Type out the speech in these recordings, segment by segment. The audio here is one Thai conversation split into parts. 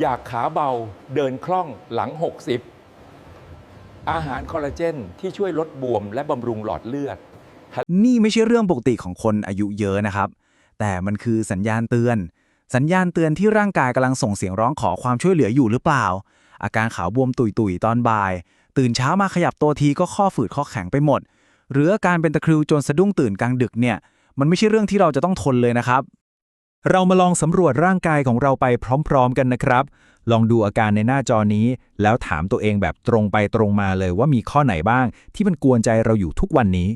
อยากขาเบาเดินคล่องหลัง 60 อาหารคอลลาเจนที่ช่วยลดบวมและบำรุงหลอดเลือด นี่ไม่ใช่เรื่องปกติของคนอายุเยอะนะครับ แต่มันคือสัญญาณเตือน สัญญาณเตือนที่ร่างกายกำลังส่งเสียงร้องขอความช่วยเหลืออยู่หรือเปล่า อาการขาวบวมตุยๆตอนบ่าย ตื่นเช้ามาขยับตัวทีก็ข้อฝืดข้อแข็งไปหมด หรืออาการเป็นตะคริวจนสะดุ้งตื่นกลางดึกเนี่ยมันไม่ใช่เรื่องที่เราจะต้องทนเลยนะครับ เรามาลองสำรวจร่างกายของเราไปพร้อมๆกันนะครับ ลองดูอาการในหน้าจอนี้ แล้วถามตัวเองแบบตรงไปตรงมาเลยว่ามีข้อไหนบ้าง ที่มันกวนใจเราอยู่ทุกวันนี้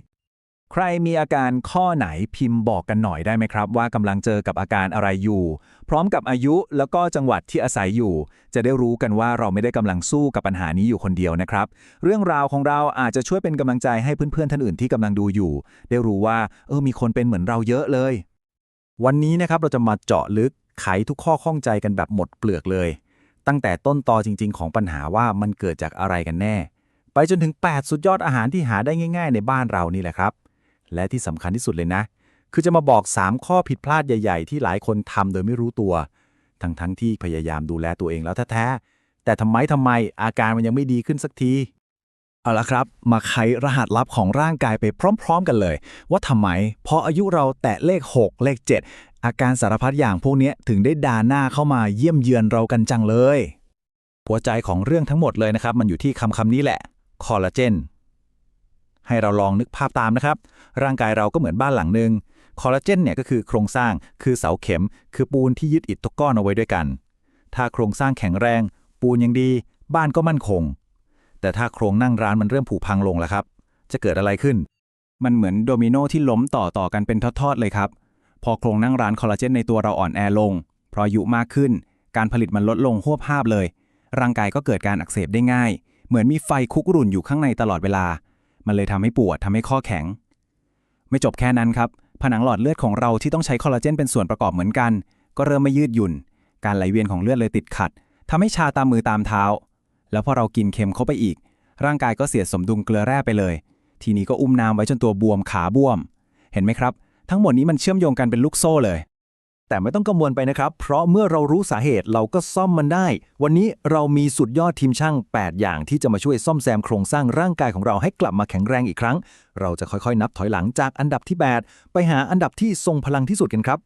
ใครมีอาการข้อไหนพิมพ์บอกกันหน่อยได้ไหมครับ ว่ากำลังเจอกับอาการอะไรอยู่ พร้อมกับอายุแล้วก็จังหวัดที่อาศัยอยู่ จะได้รู้กันว่าเราไม่ได้กำลังสู้กับปัญหานี้อยู่คนเดียวนะครับ เรื่องราวของเราอาจจะช่วยเป็นกำลังใจให้เพื่อนๆท่านอื่นที่กำลังดูอยู่ ได้รู้ว่าเออมีคนเป็นเหมือนเราเยอะเลย วันนี้นะครับเราจะมาเจาะลึกไขทุกข้อข้องใจกันแบบหมดเปลือกเลย ตั้งแต่ต้นตอจริง ๆ ของปัญหาว่ามันเกิดจากอะไรกันแน่ ไปจนถึง 8 สุดยอดอาหารที่หาได้ง่าย ๆ ในบ้านเรานี่แหละครับ และที่สำคัญที่สุดเลยนะ คือจะมาบอก 3 ข้อผิดพลาดใหญ่ ๆ ที่หลายคนทำโดยไม่รู้ตัว ทั้งๆที่พยายามดูแลตัวเองแล้วแท้ๆแต่ทำไมทำไมอาการมันยังไม่ดีขึ้นสักที เอาละครับ มาไขรหัสลับของร่างกายไปพร้อม ๆ กันเลย ว่าทำไมพออายุเราแตะเลข 6 เลข 7 อาการสารพัดอย่างพวกนี้ถึงได้ด่าหน้าเข้ามาเยี่ยมเยือนเรากันจังเลย หัวใจของเรื่องทั้งหมดเลยนะครับ มันอยู่ที่คำคำนี้แหละคอลลาเจนให้เราลองนึกภาพตามนะครับ ร่างกายเราก็เหมือนบ้านหลังหนึ่งคอลลาเจนเนี่ยก็คือโครงสร้างคือเสาเข็ม คือปูนที่ยึดอิฐทุกก้อนเอาไว้ด้วยกัน ถ้าโครงสร้างแข็งแรง ปูนยังดี บ้านก็มั่นคง แต่ถ้าโครงนั่งร้านมันเริ่มผุพังลงแล้วครับ จะเกิดอะไรขึ้น มันเหมือนโดมิโนที่ล้มต่อต่อกันเป็นทอดๆเลยครับ พอโครงนั่งร้านคอลลาเจนในตัวเราอ่อนแอลง เพราะอายุมากขึ้น การผลิตมันลดลงหวบภาพเลย ร่างกายก็เกิดการอักเสบได้ง่าย เหมือนมีไฟคุกรุ่นอยู่ข้างในตลอดเวลา มันเลยทำให้ปวดทำให้ข้อแข็ง ไม่จบแค่นั้นครับ ผนังหลอดเลือดของเราที่ต้องใช้คอลลาเจนเป็นส่วนประกอบเหมือนกัน ก็เริ่มไม่ยืดหยุ่น การไหลเวียนของเลือดเลยติดขัดทำให้ชาตามมือตามเท้า แล้วพอเรากินเค็มเข้าไปอีก ร่างกายก็เสียสมดุลเกลือแร่ไปเลย ทีนี้ก็อุ้มน้ำไว้จนตัวบวมขาบวม เห็นไหมครับ ทั้งหมดนี้มันเชื่อมโยงกันเป็นลูกโซ่เลย แต่ไม่ต้องกังวลไปนะครับ เพราะเมื่อเรารู้สาเหตุเราก็ซ่อมมันได้ วันนี้เรามีสุดยอดทีมช่าง 8 อย่างที่จะมาช่วยซ่อมแซมโครงสร้างร่างกายของเราให้กลับมาแข็งแรงอีกครั้ง เราจะค่อยๆ นับถอยหลังจากอันดับที่ 8 ไปหาอันดับที่ทรงพลังที่สุดกันครับ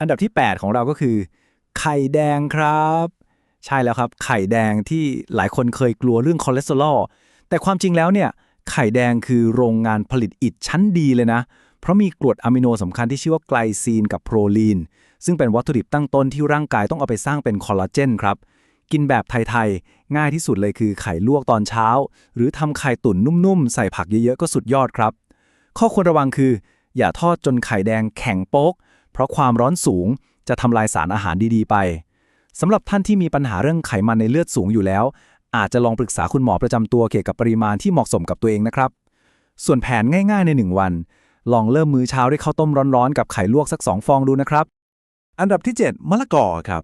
อันดับที่ 8 ของเราก็คือ ไข่แดงครับ ใช่แล้วครับ ไข่แดงที่หลายคนเคยกลัวเรื่องคอเลสเตอรอลแต่ความจริงแล้วเนี่ยไข่แดงคือโรงงานผลิตอิฐชั้นดีเลยนะ เพราะมีกรดอะมิโนสำคัญที่ชื่อว่าไกลซีนกับโปรลีน ซึ่งเป็นวัตถุดิบตั้งต้นที่ร่างกายต้องเอาไปสร้างเป็นคอลลาเจนครับ กินแบบไทยๆ ง่ายที่สุดเลยคือไข่ลวกตอนเช้า หรือทำไข่ตุ๋นนุ่มๆ ใส่ผักเยอะๆ ก็สุดยอดครับ ข้อควรระวังคือ อย่าทอดจนไข่แดงแข็งโป๊ก เพราะความร้อนสูงจะทำลายสารอาหารดีๆไป สำหรับท่านที่มีปัญหาเรื่องไขมันในเลือดสูงอยู่แล้ว อาจจะลองปรึกษาคุณหมอประจำตัวเกี่ยวกับปริมาณที่เหมาะสมกับตัวเองนะครับ ส่วนแผนง่ายๆใน 1 วัน ลองเริ่มมื้อเช้าด้วยข้าวต้มร้อนๆ กับไข่ลวกสัก 2 ฟองดูนะครับ อันดับที่ 7 มะละกอครับ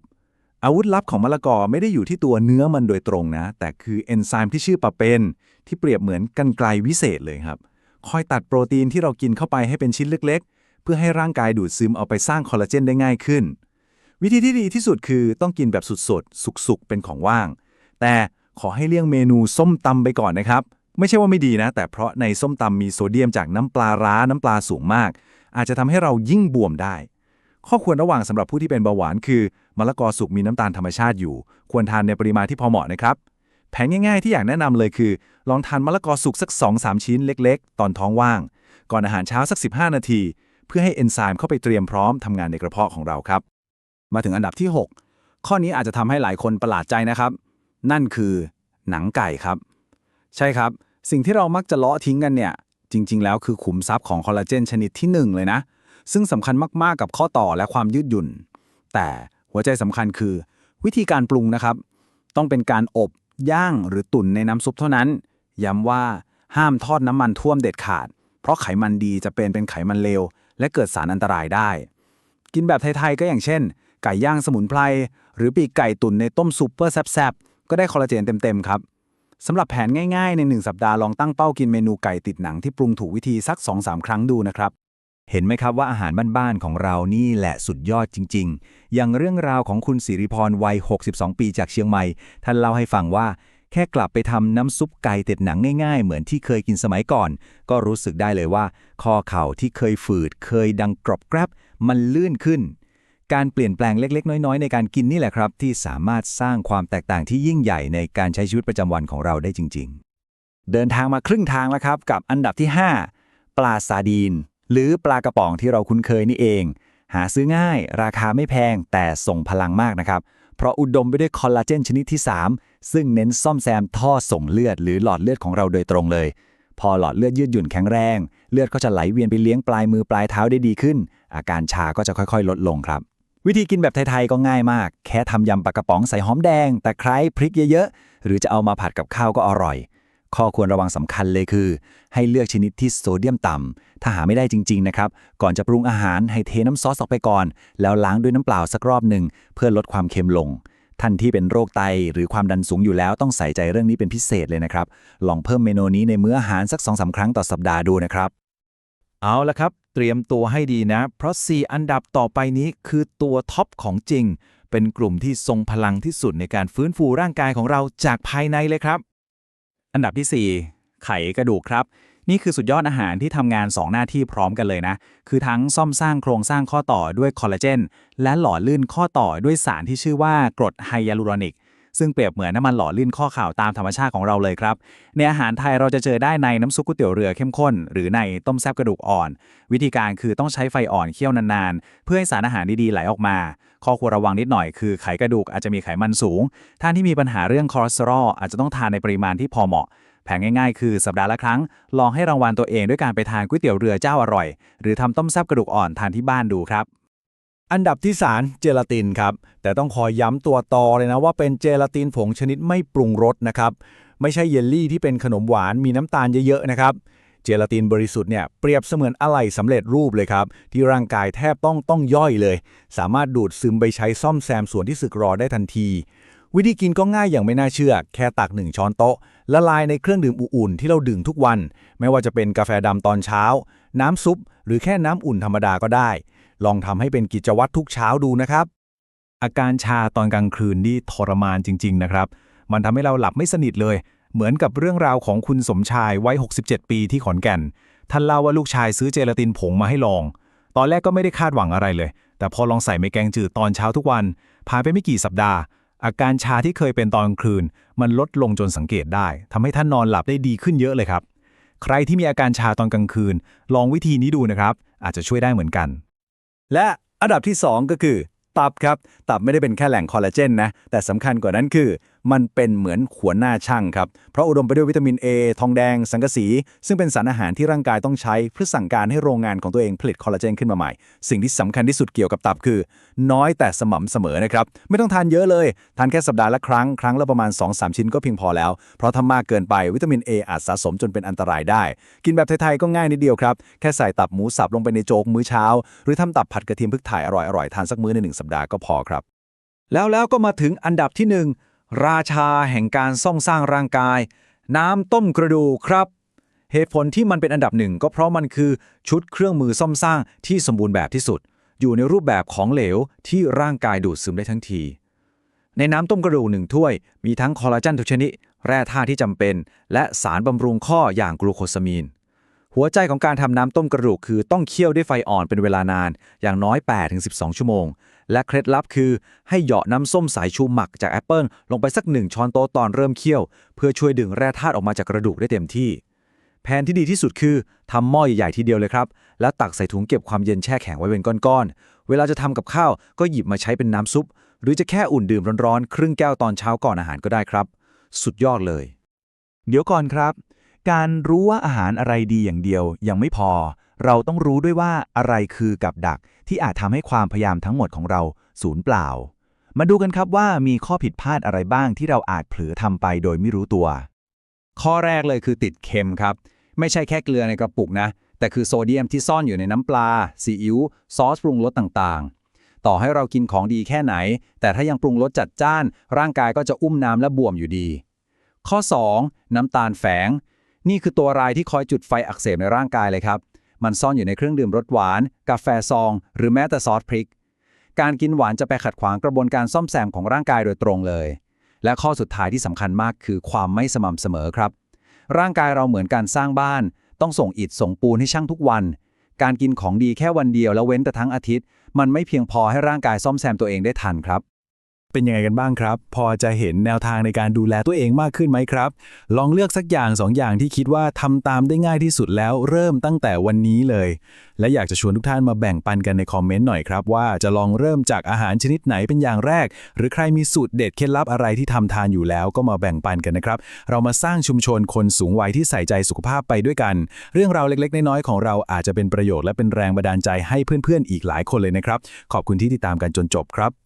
อาวุธลับของมะละกอไม่ได้อยู่ที่ตัวเนื้อมันโดยตรงนะ แต่คือเอนไซม์ที่ชื่อปาเปนที่เปรียบเหมือนกันไกลวิเศษเลยครับ คอยตัดโปรตีนที่เรากินเข้าไปให้เป็นชิ้นเล็ก ๆ เพื่อให้ร่างกายดูดซึมเอาไปสร้างคอลลาเจนได้ง่ายขึ้น วิธีที่ดีที่สุดคือต้องกินแบบสดๆ สุกๆ เป็นของว่าง แต่ขอให้เลี่ยงเมนูส้มตำไปก่อนนะครับ ไม่ใช่ว่าไม่ดีนะ แต่เพราะในส้มตำมีโซเดียมจากน้ำปลาร้าน้ำปลาสูงมาก อาจจะทำให้เรายิ่งบวมได้ ข้อควรระว่างสำหรับผู้ที่เป็นเบาหวานคือมะละกอสุกมีน้ำตาลธรรมชาติอยู่ ควรทานในปริมาณที่พอเหมาะนะครับ แผนง่ายๆ ที่อยากแนะนำเลยคือ ลองทานมะละกอสุกสัก 2-3 ชิ้นเล็ก ๆ ตอนท้องว่าง ก่อนอาหารเช้าสัก 15 นาที เพื่อให้เอนไซม์เข้าไปเตรียมพร้อมทำงานในกระเพาะของเราครับ มาถึงอันดับที่ 6 ข้อนี้อาจจะทำให้หลายคนประหลาดใจนะครับ นั่นคือหนังไก่ครับ ใช่ครับ สิ่งที่เรามักจะเลาะทิ้งกันเนี่ย จริง ๆ แล้วคือขุมทรัพย์ของคอลลาเจนชนิดที่ 1 เลยนะ ซึ่งสำคัญมากๆกับข้อต่อและความยืดหยุ่น แต่หัวใจสำคัญคือ วิธีการปรุงนะครับ ต้องเป็นการอบย่างหรือตุ๋นในน้ำซุปเท่านั้น ย้ำว่าห้ามทอดน้ำมันท่วมเด็ดขาด เพราะไขมันดีจะเป็นเป็นไขมันเลวและเกิดสารอันตรายได้ กินแบบไทยๆก็อย่างเช่น ไก่ย่างสมุนไพรหรือปีกไก่ตุ๋นในต้มซุปเปอร์แซบๆก็ได้คอลลาเจนเต็มๆครับสำหรับแผนง่ายๆ ใน 1 สัปดาห์ลองตั้งเป้ากินเมนูไก่ติดหนังที่ปรุงถูกวิธีสัก 2-3 ครั้งดูนะครับ เห็นไหมครับว่าอาหารบ้านๆของเรานี่แหละสุดยอดจริง ๆ อย่างเรื่องราวของคุณสิริพรวัย 62 ปีจากเชียงใหม่ ท่านเล่าให้ฟังว่า แค่กลับไปทำน้ำซุปไก่ต็ดหนังง่ายๆ เหมือนที่เคยกินสมัยก่อน ก็รู้สึกได้เลยว่าข้อเข่าที่เคยฝืดเคยดังกรอบแกรบมันลื่นขึ้น การเปลี่ยนแปลงเล็ก ๆ น้อย ๆ ในการกินนี่แหละครับ ที่สามารถสร้างความแตกต่างที่ยิ่งใหญ่ในการใช้ชีวิตประจำวันของเราได้จริง ๆ เดินทางมาครึ่งทางแล้วครับ กับอันดับที่ 5 ปลาซาดีน หรือปลากระป๋องที่เราคุ้นเคยนี่เอง หาซื้อง่าย ราคาไม่แพงแต่ส่งพลังมากนะครับ เพราะอุดมไปด้วยคอลลาเจนชนิดที่ 3 ซึ่งเน้นซ่อมแซมท่อส่งเลือด หรือหลอดเลือดของเราโดยตรงเลย พอหลอดเลือดยืดหยุ่นแข็งแรง เลือดก็จะไหลเวียนไปเลี้ยงปลายมือปลายเท้าได้ดีขึ้น อาการชาก็จะค่อยๆ ลดลงครับ วิธีกินแบบไทย ๆ ก็ง่ายมาก แค่ทำยำปลากระป๋องใส่หอมแดง แตะไคร้พริกเยอะๆ หรือจะเอามาผัดกับข้าวก็อร่อย ข้อควรระวังสำคัญเลยคือ ให้เลือกชนิดที่โซเดียมต่ำ ถ้าหาไม่ได้จริง ๆ นะครับ ก่อนจะปรุงอาหารให้เทน้ำซอสออกไปก่อน แล้วล้างด้วยน้ำเปล่าสักรอบหนึ่งเพื่อลดความเค็มลง ท่านที่เป็นโรคไตหรือความดันสูงอยู่แล้วต้องใส่ใจเรื่องนี้เป็นพิเศษเลยนะครับ ลองเพิ่มเมนูนี้ในมื้ออาหารสัก2อสครั้งต่อสัปดาห์ดูนะครับ เอาละครับ เตรียมตัวให้ดีนะ เพราะ 4 อันดับต่อไปนี้คือตัวท็อปของจริง เป็นกลุ่มที่ทรงพลังที่สุดในการฟื้นฟูร่างกายของเราจากภายในเลยครับ อันดับที่ 4 ไขกระดูกครับ นี่คือสุดยอดอาหารที่ทำงาน 2 หน้าที่พร้อมกันเลยนะ คือทั้งซ่อมสร้างโครงสร้างข้อต่อด้วยคอลลาเจนและหล่อลื่นข้อต่อด้วยสารที่ชื่อว่ากรดไฮยาลูรอนิก ซึ่งเปรียบเหมือนน้ำมันหล่อลื่นข้อข่าวตามธรรมชาติของเราเลยครับในอาหารไทยเราจะเจอได้ในน้ำซุปก๋วยเตี๋ยวเรือเข้มข้น หรือในต้มแซ่บกระดูกอ่อน วิธีการคือต้องใช้ไฟอ่อนเคี่ยวนานๆ เพื่อให้สารอาหารดีๆไหลออกมา ข้อควรระวังนิดหน่อยคือไขกระดูกอาจจะมีไขมันสูง ท่านที่มีปัญหาเรื่องคอเลสเตอรอลอาจจะต้องทานในปริมาณที่พอเหมาะแผนง่ายๆ คือสัปดาห์ละครั้ง ลองให้รางวัลตัวเองด้วยการไปทานก๋วยเตี๋ยวเรือเจ้าอร่อย หรือทำต้มแซ่บกระดูกอ่อนทานที่บ้านดูครับ อันดับที่สารเจลาตินครับ แต่ต้องขอย้ำตัวตอเลยนะว่าเป็นเจลาตินผงชนิดไม่ปรุงรสนะครับ ไม่ใช่เยลลี่ที่เป็นขนมหวานมีน้ำตาลเยอะๆนะครับเจลาตินบริสุทธิ์เนี่ยเปรียบเสมือนอะไหล่สำเร็จรูปเลยครับ ที่ร่างกายแทบต้องต้องย่อยเลย สามารถดูดซึมไปใช้ซ่อมแซมส่วนที่สึกรอได้ทันที วิธีกินก็ง่ายอย่างไม่น่าเชื่อ แค่ตักหนึ่งช้อนโต๊ะละลายในเครื่องดื่มอุ่นๆที่เราดื่มทุกวัน ไม่ว่าจะเป็นกาแฟดำตอนเช้า น้ำซุป หรือแค่น้ำอุ่นธรรมดาก็ได้ ลองทำให้เป็นกิจวัตรทุกเช้าดูนะครับ อาการชาตอนกลางคืนนี่ทรมานจริง ๆ นะครับ มันทำให้เราหลับไม่สนิทเลย เหมือนกับเรื่องราวของคุณสมชายวัย 67 ปีที่ขอนแก่น ท่านเล่าว่าลูกชายซื้อเจลาตินผงมาให้ลอง ตอนแรกก็ไม่ได้คาดหวังอะไรเลย แต่พอลองใส่ในแกงจืดตอนเช้าทุกวัน ผ่านไปไม่กี่สัปดาห์ อาการชาที่เคยเป็นตอนกลางคืน มันลดลงจนสังเกตได้ทำให้ท่านนอนหลับได้ดีขึ้นเยอะเลยครับ ใครที่มีอาการชาตอนกลางคืน ลองวิธีนี้ดูนะครับ อาจจะช่วยได้เหมือนกัน และอันดับที่ 2 ก็คือ ตับครับ ตับไม่ได้เป็นแค่แหล่งคอลลาเจนนะ แต่สำคัญกว่านั้นคือ มันเป็นเหมือนหัวหน้าช่างครับ เพราะอุดมไปด้วยวิตามิน A ทองแดง สังกะสี ซึ่งเป็นสารอาหารที่ร่างกายต้องใช้เพื่อสั่งการให้โรงงานของตัวเองผลิตคอลลาเจนขึ้นมาใหม่ สิ่งที่สำคัญที่สุดเกี่ยวกับตับคือ น้อยแต่สม่ำเสมอนะครับ ไม่ต้องทานเยอะเลย ทานแค่สัปดาห์ละครั้ง ครั้งละประมาณ 2-3 ชิ้นก็เพียงพอแล้ว เพราะถ้ามากเกินไปวิตามิน A อาจสะสมจนเป็นอันตรายได้ กินแบบไทยๆก็ง่ายนิดเดียวครับ แค่ใส่ตับหมูสับลงไปในโจ๊กมื้อเช้า หรือทำตับผัดกระเทียมพริกไทยอร่อยๆทานสักมื้อในหนึ่งสัปดาห์ก็พอครับแล้วแล้วก็มาถึงอันดับที่หนึ่ง ราชาแห่งการซ่อมสร้างร่างกาย น้ำต้มกระดูกครับ เหตุผลที่มันเป็นอันดับหนึ่งก็เพราะมันคือชุดเครื่องมือซ่อมสร้างที่สมบูรณ์แบบที่สุด อยู่ในรูปแบบของเหลวที่ร่างกายดูดซึมได้ทั้งที ในน้ำต้มกระดูกหนึ่งถ้วย มีทั้งคอลลาเจนทุกชนิดแร่ธาตุที่จำเป็น และสารบำรุงข้ออย่างกลูโคซามีนหัวใจของการทำน้ำต้มกระดูกคือต้องเคี่ยวด้วยไฟอ่อนเป็นเวลานาน อย่างน้อย 8-12 ชั่วโมง และเคล็ดลับคือให้เหยาะน้ำส้มสายชูหมักจากแอปเปิลลงไปสักหนึ่งช้อนโต๊ะตอนเริ่มเคี่ยว เพื่อช่วยดึงแร่ธาตุออกมาจากกระดูกได้เต็มที่ แผนที่ดีที่สุดคือทำหม้อใหญ่ๆทีเดียวเลยครับ แล้วตักใส่ถุงเก็บความเย็นแช่แข็งไว้เป็นก้อนๆ เวลาจะทำกับข้าวก็หยิบมาใช้เป็นน้ำซุป หรือจะแค่อุ่นดื่มร้อนๆ ครึ่งแก้วตอนเช้าก่อนอาหารก็ได้ครับ สุดยอดเลย เดี๋ยวก่อนครับ การรู้ว่าอาหารอะไรดีอย่างเดียวยังไม่พอ เราต้องรู้ด้วยว่าอะไรคือกับดักที่อาจทำให้ความพยายามทั้งหมดของเราสูญเปล่า มาดูกันครับว่ามีข้อผิดพลาดอะไรบ้างที่เราอาจเผลอทำไปโดยไม่รู้ตัว ข้อแรกเลยคือติดเค็มครับ ไม่ใช่แค่เกลือในกระปุกนะ แต่คือโซเดียมที่ซ่อนอยู่ในน้ำปลาซีอิ๊วซอสปรุงรสต่างๆ ต่อให้เรากินของดีแค่ไหน แต่ถ้ายังปรุงรสจัดจ้าน ร่างกายก็จะอุ้มน้ำและบวมอยู่ดี ข้อ 2. น้ำตาลแฝง นี่คือตัวรายที่คอยจุดไฟอักเสบในร่างกายเลยครับ มันซ่อนอยู่ในเครื่องดื่มรสหวาน กาแฟซอง หรือแม้แต่ซอสพริก การกินหวานจะไปขัดขวางกระบวนการซ่อมแซมของร่างกายโดยตรงเลย และข้อสุดท้ายที่สำคัญมากคือความไม่สม่ำเสมอครับ ร่างกายเราเหมือนการสร้างบ้าน ต้องส่งอิฐส่งปูนให้ช่างทุกวัน การกินของดีแค่วันเดียวแล้วเว้นแต่ทั้งอาทิตย์ มันไม่เพียงพอให้ร่างกายซ่อมแซมตัวเองได้ทันครับ เป็นยังไงกันบ้างครับ พอจะเห็นแนวทางในการดูแลตัวเองมากขึ้นไหมครับ ลองเลือกสักอย่างสองอย่างที่คิดว่าทำตามได้ง่ายที่สุดแล้ว เริ่มตั้งแต่วันนี้เลย และอยากจะชวนทุกท่านมาแบ่งปันกันในคอมเมนต์หน่อยครับ ว่าจะลองเริ่มจากอาหารชนิดไหนเป็นอย่างแรก หรือใครมีสูตรเด็ดเคล็ดลับอะไรที่ทำทานอยู่แล้วก็มาแบ่งปันกันนะครับ เรามาสร้างชุมชนคนสูงวัยที่ใส่ใจสุขภาพไปด้วยกัน เรื่องราวเล็ก ๆ น้อยๆของเราอาจจะเป็นประโยชน์และเป็นแรงบันดาลใจให้เพื่อนๆอีกหลายคนเลยนะครับ ขอบคุณที่ติดตามกันจนจบครับ